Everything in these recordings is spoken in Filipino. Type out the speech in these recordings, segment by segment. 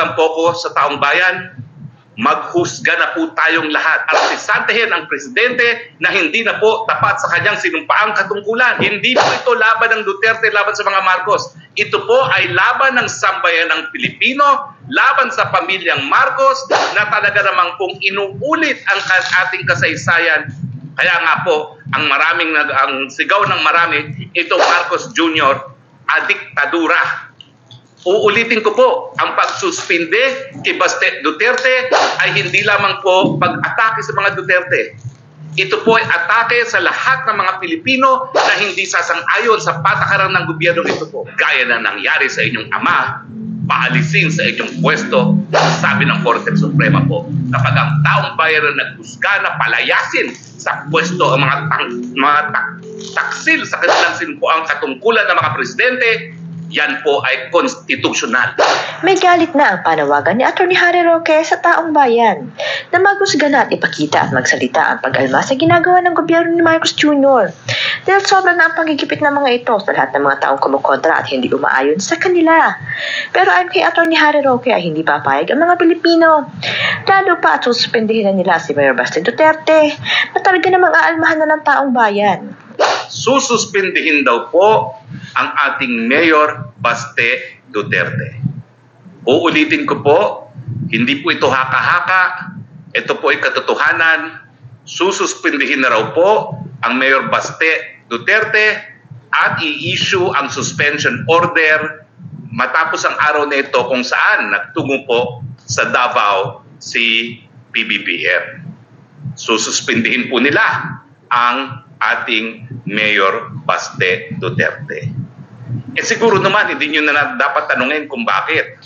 nanawagan po sa taong bayan, maghusga na po tayong lahat. Artisantehin ang presidente na hindi na po tapat sa kanyang sinumpaang katungkulan. Hindi po ito laban ng Duterte, laban sa mga Marcos. Ito po ay laban ng sambayan ng Pilipino, laban sa pamilyang Marcos na talaga namang kung inuulit ang ating kasaysayan. Kaya nga po, ang maraming ang sigaw ng marami, ito Marcos Jr. adiktadura. Uulitin ko po, ang pagsuspinde kay Baste Duterte ay hindi lamang po pag-atake sa mga Duterte. Ito po ay atake sa lahat ng mga Pilipino na hindi sasang-ayon sa patakaran ng gobyerno ito po. Gaya na nangyari sa inyong ama, paalisin sa inyong pwesto, sabi ng Korte Suprema po, kapag ang taong bayan na naghusga na palayasin sa pwesto ang mga, tang, mga tak- taksil sa kanilang sinupuang katungkulan ng mga presidente, yan po ay konstitusyonal. May galit na ang panawagan ni Atty. Harry Roque sa taong bayan na maghusga na at ipakita at magsalita ang pag-alma sa ginagawa ng gobyerno ni Marcos Jr. Dahil sobra na ang pagigipit ng mga ito sa lahat ng mga taong kumukontra at hindi umaayon sa kanila. Pero ayon kay Atty. Harry Roque ay hindi papayag ang mga Pilipino. Lalo pa at suspendihin na nila si Mayor Baste Duterte na talaga namang aalmahan na ng taong bayan. sususpindihin daw po ang ating Mayor Baste Duterte. Uulitin ko po, hindi po ito haka-haka, ito po ay katotohanan, sususpindihin na raw po ang Mayor Baste Duterte at i-issue ang suspension order matapos ang araw na ito kung saan nagtungo po sa Davao si PBBM. Sususpindihin po nila ang ating Mayor Baste Duterte. Eh siguro naman hindi nyo na dapat tanungin kung bakit.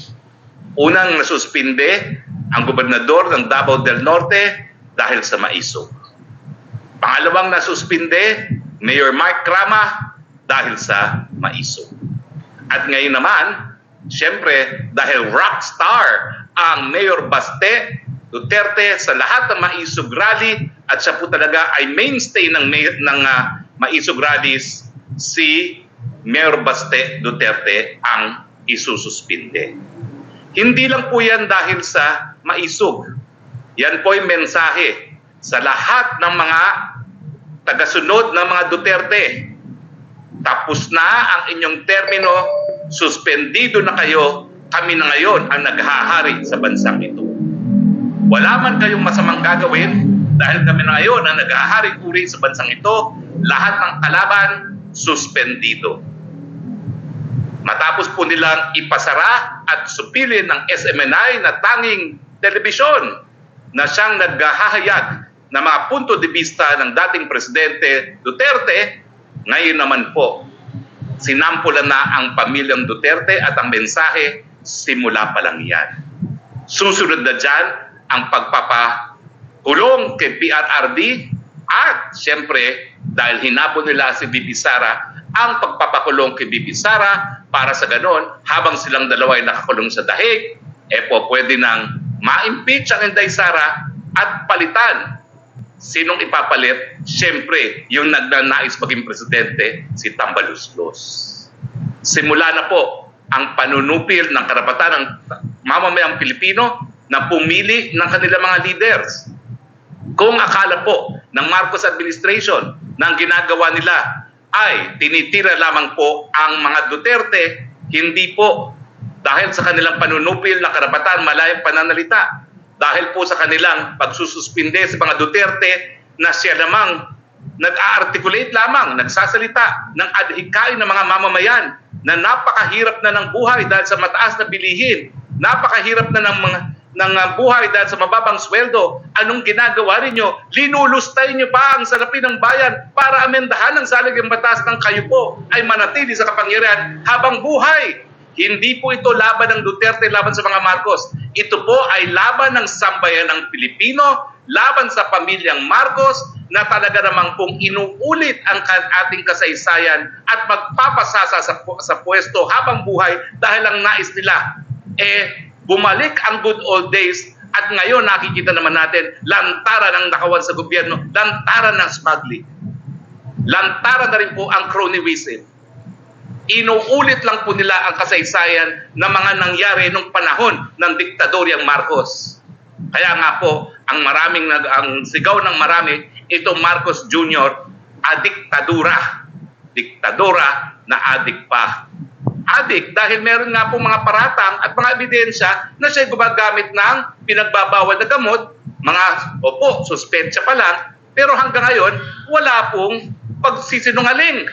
Unang nasuspinde ang gobernador ng Davao del Norte dahil sa maisog. Pangalawang nasuspinde, Mayor Mark Crama dahil sa maisog. At ngayon naman, siyempre dahil rockstar ang Mayor Baste Duterte sa lahat ng maisog rally at siya po talaga ay mainstay ng, ng ah, maisog rallies si Mayor Baste Duterte ang isususpinde. Hindi lang po yan dahil sa maisog. Yan po yung mensahe sa lahat ng mga tagasunod ng mga Duterte. Tapos na ang inyong termino, suspendido na kayo, kami na ngayon ang naghahari sa bansang ito. Wala man kayong masamang gagawin dahil kami na ngayon ang naghahari uri sa bansang ito, lahat ng kalaban suspendido. Matapos po nilang ipasara at supilin ng SMNI na tanging telebisyon na siyang naghahayag ng mga punto de vista ng dating Presidente Duterte, ngayon naman po, sinampulan na ang pamilyang Duterte at ang mensahe, simula pa lang yan. Susunod na dyan ang pagpapakulong kay PRRD at siyempre dahil hinabon nila si Bibi Sara ang pagpapakulong kay Bibi Sara para sa ganon habang silang dalawa ay nakakulong sa dahig eh po pwede nang ma-impeach ang Inday Sara at palitan Sinong ipapalit? Siyempre, yung nagnanais maging presidente, si Tambaluslos. Simula na po ang panunupil ng karapatan ng mamamayang Pilipino na pumili ng kanilang mga leaders. Kung akala po ng Marcos administration na ang ginagawa nila ay tinitira lamang po ang mga Duterte, hindi po dahil sa kanilang panunupil ng karapatan malayang pananalita dahil po sa kanilang pagsususpinde sa mga Duterte na siya namang nag-articulate lamang, nagsasalita ng adhikain ng mga mamamayan na napakahirap na ng buhay dahil sa mataas na bilihin, napakahirap na ng mga ng uh, buhay dahil sa mababang sweldo, anong ginagawa ninyo? Linulustay niyo pa ang salapi ng bayan para amendahan ang saligang batas ng kayo po ay manatili sa kapangyarihan habang buhay. Hindi po ito laban ng Duterte, laban sa mga Marcos. Ito po ay laban ng sambayan ng Pilipino, laban sa pamilyang Marcos na talaga namang kung inuulit ang ating kasaysayan at magpapasasa sa, sa pwesto habang buhay dahil ang nais nila eh bumalik ang good old days at ngayon nakikita naman natin lantaran ng nakawan sa gobyerno, lantaran ng smuggling. Lantaran na rin po ang cronyism Inuulit lang po nila ang kasaysayan na mga nangyari nung panahon ng diktadoryang Marcos. Kaya nga po, ang maraming nag ang sigaw ng marami, ito Marcos Jr. adiktadura. Diktadura na adik pa. Adik dahil meron nga po mga paratang at mga ebidensya na siya gumagamit ng pinagbabawal na gamot, mga opo, suspensya pa lang, pero hanggang ngayon, wala pong pagsisinungaling.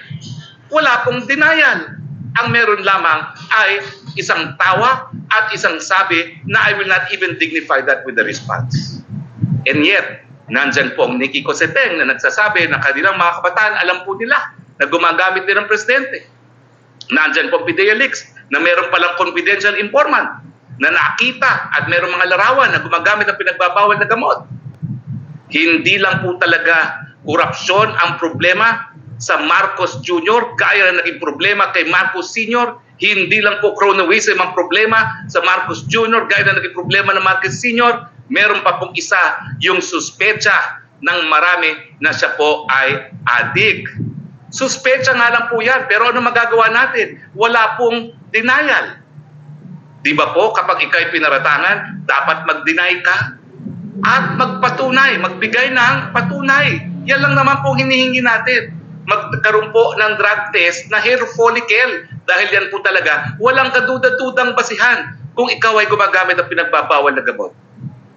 Wala pong denial. Ang meron lamang ay isang tawa at isang sabi na I will not even dignify that with the response. And yet, nandyan po ang Nikki Coseteng na nagsasabi na kanilang mga kabataan alam po nila na gumagamit din ng presidente. Nandyan po ang Pidea Leaks na meron palang confidential informant na nakita at meron mga larawan na gumagamit ng pinagbabawal na gamot. Hindi lang po talaga korupsyon ang problema sa Marcos Jr. gaya na naging problema kay Marcos Sr. Hindi lang po chronoism ang problema sa Marcos Jr. gaya na naging problema ng Marcos Sr. Meron pa pong isa yung suspecha ng marami na siya po ay adik. Suspecha nga lang po yan, pero ano magagawa natin? Wala pong denial. Di ba po, kapag ikay pinaratangan, dapat mag-deny ka at magpatunay, magbigay ng patunay. Yan lang naman po hinihingi natin. Magkaroon po ng drug test na hair follicle dahil yan po talaga walang kaduda-dudang basihan kung ikaw ay gumagamit ng pinagbabawal na gamot.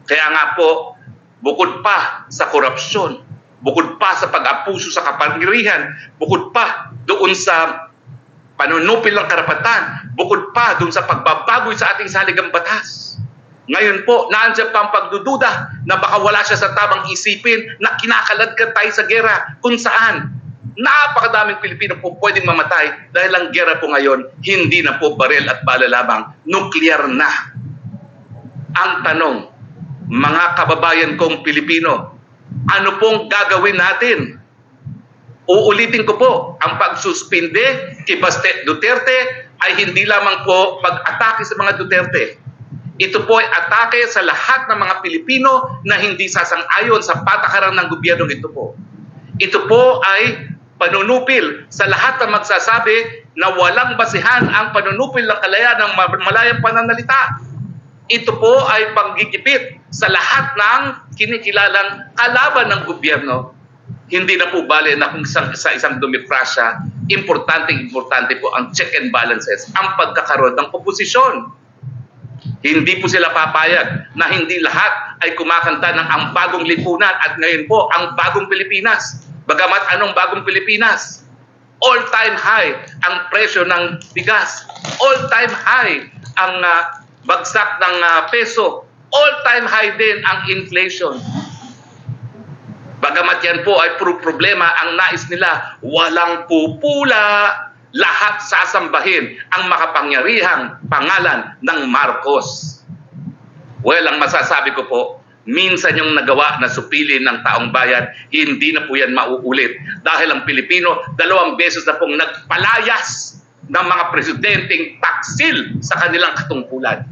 Kaya nga po, bukod pa sa korupsyon, bukod pa sa pag-apuso sa kapangyarihan, bukod pa doon sa panunupil ng karapatan, bukod pa doon sa pagbabagoy sa ating saligang batas. Ngayon po, naandyan pa ang pagdududa na baka wala siya sa tamang isipin na kinakaladkad tayo sa gera kung saan napakadaming Pilipino po pwedeng mamatay dahil ang gera po ngayon hindi na po barel at bala lamang, nuklear na. Ang tanong, mga kababayan kong Pilipino, ano pong gagawin natin? Uulitin ko po, ang pagsuspinde kay Baste Duterte ay hindi lamang po pag-atake sa mga Duterte. Ito po ay atake sa lahat ng mga Pilipino na hindi sasang-ayon sa patakaran ng gobyerno ito po. Ito po ay panunupil sa lahat ng magsasabi na walang basihan ang panunupil ng kalayaan ng malayang pananalita. Ito po ay panggigipit sa lahat ng kinikilalang kalaban ng gobyerno. Hindi na po bale na kung isang, sa isang demokrasya, importante importante po ang check and balances, ang pagkakaroon ng oposisyon. Hindi po sila papayag na hindi lahat ay kumakanta ng ang bagong lipunan at ngayon po ang bagong Pilipinas. Bagamat anong bagong Pilipinas? All-time high ang presyo ng bigas. All-time high ang uh, bagsak ng uh, peso. All-time high din ang inflation. Bagamat yan po ay puro problema, ang nais nila, walang pupula, lahat sasambahin ang makapangyarihang pangalan ng Marcos. Well, ang masasabi ko po, minsan yung nagawa na supili ng taong bayan, hindi na po yan mauulit. Dahil ang Pilipino, dalawang beses na pong nagpalayas ng mga presidenteng taksil sa kanilang katungkulan.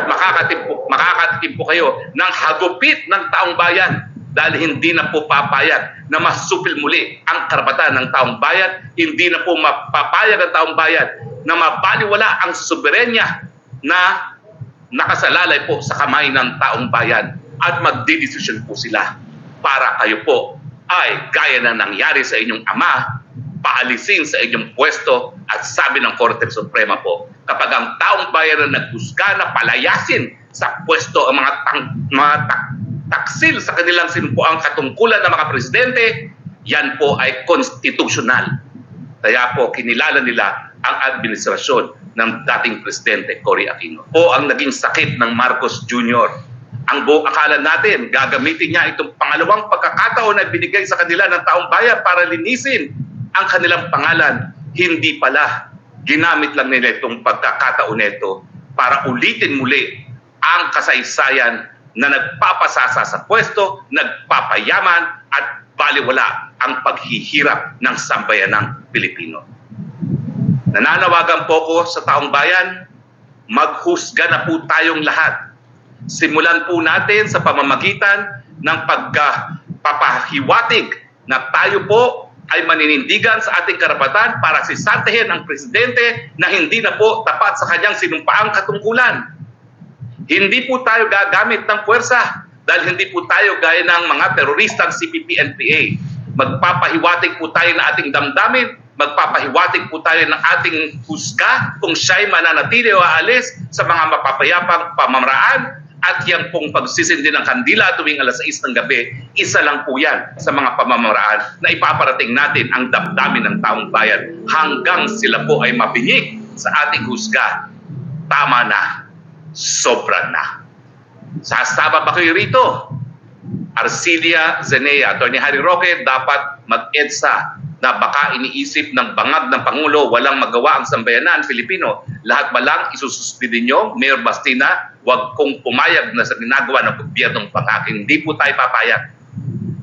At makakatip po, makakatip po kayo ng hagupit ng taong bayan dahil hindi na po papayag na masupil muli ang karapatan ng taong bayan, hindi na po mapapayag ang taong bayan na mabaliwala ang soberenya na nakasalalay po sa kamay ng taong bayan at magdidesisyon po sila para kayo po ay gaya na nangyari sa inyong ama, paalisin sa inyong pwesto at sabi ng Korte Suprema po, kapag ang taong bayan na naghusga na palayasin sa pwesto ang mga, tang, mga tak, taksil sa kanilang sinupuang katungkulan ng mga presidente, yan po ay konstitusyonal. Kaya po kinilala nila ang administrasyon ng dating presidente Cory Aquino. O ang naging sakit ng Marcos Jr. Ang buong akala natin, gagamitin niya itong pangalawang pagkakataon na binigay sa kanila ng taong bayan para linisin ang kanilang pangalan. Hindi pala. Ginamit lang nila itong pagkakataon nito para ulitin muli ang kasaysayan na nagpapasasa sa pwesto, nagpapayaman at baliwala ang paghihirap ng sambayanang Pilipino. Nananawagan po ko sa taong bayan, maghusga na po tayong lahat. Simulan po natin sa pamamagitan ng pagpapahiwatig na tayo po ay maninindigan sa ating karapatan para sisantahin ang presidente na hindi na po tapat sa kanyang sinumpaang katungkulan. Hindi po tayo gagamit ng puwersa dahil hindi po tayo gaya ng mga teroristang CPP-NPA. Magpapahiwatig po tayo ng ating damdamin, magpapahiwatig po tayo ng ating husga kung siya'y mananatili o aalis sa mga mapapayapang pamamaraan at yan pong pagsisindi ng kandila tuwing alas 6 ng gabi, isa lang po yan sa mga pamamaraan na ipaparating natin ang damdamin ng taong bayan hanggang sila po ay mabingik sa ating husga. Tama na. Sobra na. Sasama ba kayo rito? Arcilia Zenea, Atty. Harry Roque, dapat mag-EDSA na baka iniisip ng bangag ng Pangulo walang magawa ang sambayanan Pilipino. Lahat ba lang isususdidin nyo, Mayor Bastina, wag kong pumayag na sa ginagawa ng gobyernong panghaking. Hindi po tayo papayag.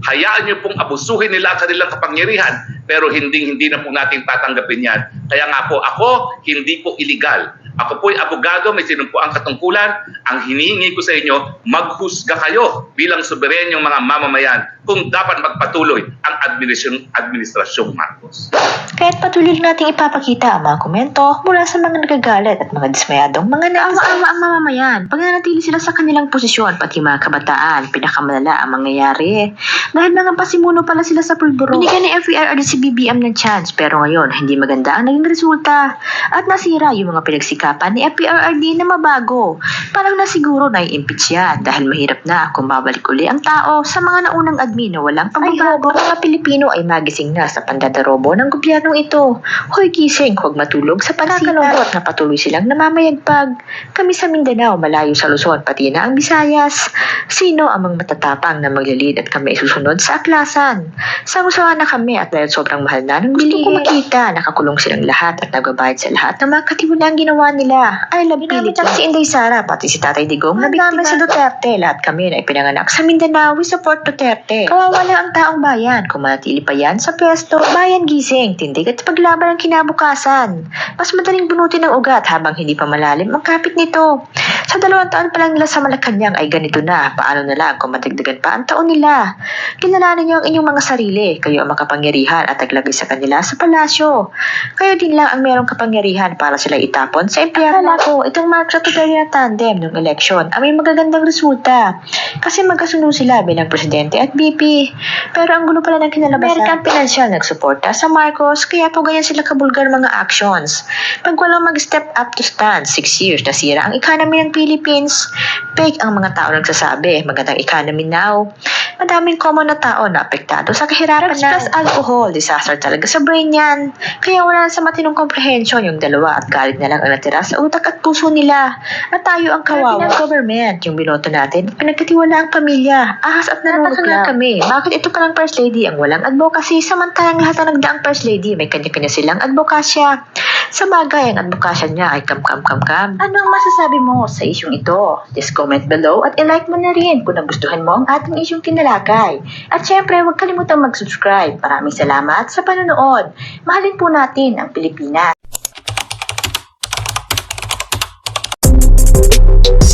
Hayaan nyo pong abusuhin nila ang kanilang kapangyarihan pero hindi hindi na po natin tatanggapin yan. Kaya nga po ako, hindi po illegal. Ako po'y abogado, may sinumpuang katungkulan. Ang hinihingi ko sa inyo, maghusga kayo bilang soberenyong mga mamamayan kung dapat magpatuloy ang administrasyon, administrasyong Marcos. Kaya't patuloy nating ipapakita ang mga komento mula sa mga nagagalit at mga dismayadong mga naawa-awa ang mamamayan. Pag nanatili sila sa kanilang posisyon, pati mga kabataan, pinakamalala ang mangyayari. Dahil mga pasimuno pala sila sa pulburo. Binigyan ni FER at si BBM ng chance, pero ngayon, hindi maganda ang naging resulta. At nasira yung mga pinagsikapan ni FPRRD na mabago. Parang nasiguro na i-impeach yan dahil mahirap na kung babalik uli ang tao sa mga naunang admin na walang pagbabago. Ay, mga Pilipino ay magising na sa pandadarobo ng gobyernong ito. Hoy gising, huwag matulog sa pansikalungkot na patuloy silang namamayagpag. Kami sa Mindanao, malayo sa Luzon, pati na ang Visayas. Sino ang mga matatapang na maglilid at kami susunod sa aklasan? Sangusawa na kami at dahil sobrang mahal na ng gusto ko makita, nakakulong silang lahat at nagbabayad sa lahat ng mga katiwalang ginawa nila. I love Philippines. si Inday Sara, pati si Tatay Digong, na biktima sa Duterte. Lahat kami na ipinanganak sa Mindanao, we support Duterte. Kawawa lang ang taong bayan. Kung manatili pa yan sa pwesto, bayan gising, tindig at paglaban ang kinabukasan. Mas madaling bunutin ng ugat habang hindi pa malalim ang kapit nito. Sa dalawang taon pa lang nila sa Malacanang ay ganito na. Paano na lang kung matagdagan pa ang taon nila? Kilalanin niyo ang inyong mga sarili. Kayo ang makapangyarihan at taglagay sa kanila sa palasyo. Kayo din lang ang merong kapangyarihan para sila itapon sa. Akala ko, itong at Duterte na tandem ng eleksyon ay may magagandang resulta. Kasi magkasunod sila bilang presidente at VP. Pero ang gulo pala ng kinalabasan. American Financial nagsuporta sa Marcos kaya po ganyan sila kabulgar mga actions. Pag walang mag-step up to stand, 6 years nasira ang economy ng Philippines. Fake ang mga tao nagsasabi, magandang economy now. Madaming common na tao na apektado sa kahirapan Drugs plus alcohol, disaster talaga sa brain yan. Kaya wala na sa matinong comprehension yung dalawa at galit na lang ang natira sa utak at puso nila. At tayo ang kawawa. ng government, yung binoto natin, pinagkatiwala ang pamilya, ahas at nanunod lang kami. Bakit ito palang first lady ang walang advocacy samantalang lahat ng nagdaang first lady may kanya-kanya silang advokasya. Sa bagay, ang advokasya niya ay kam-kam-kam-kam. Ano ang masasabi mo sa isyong ito? Just comment below at ilike mo na rin kung nagustuhan mo ang ating isyong kinalakay. At syempre, huwag kalimutang mag-subscribe. Maraming salamat sa panonood. Mahalin po natin ang Pilipinas.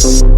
you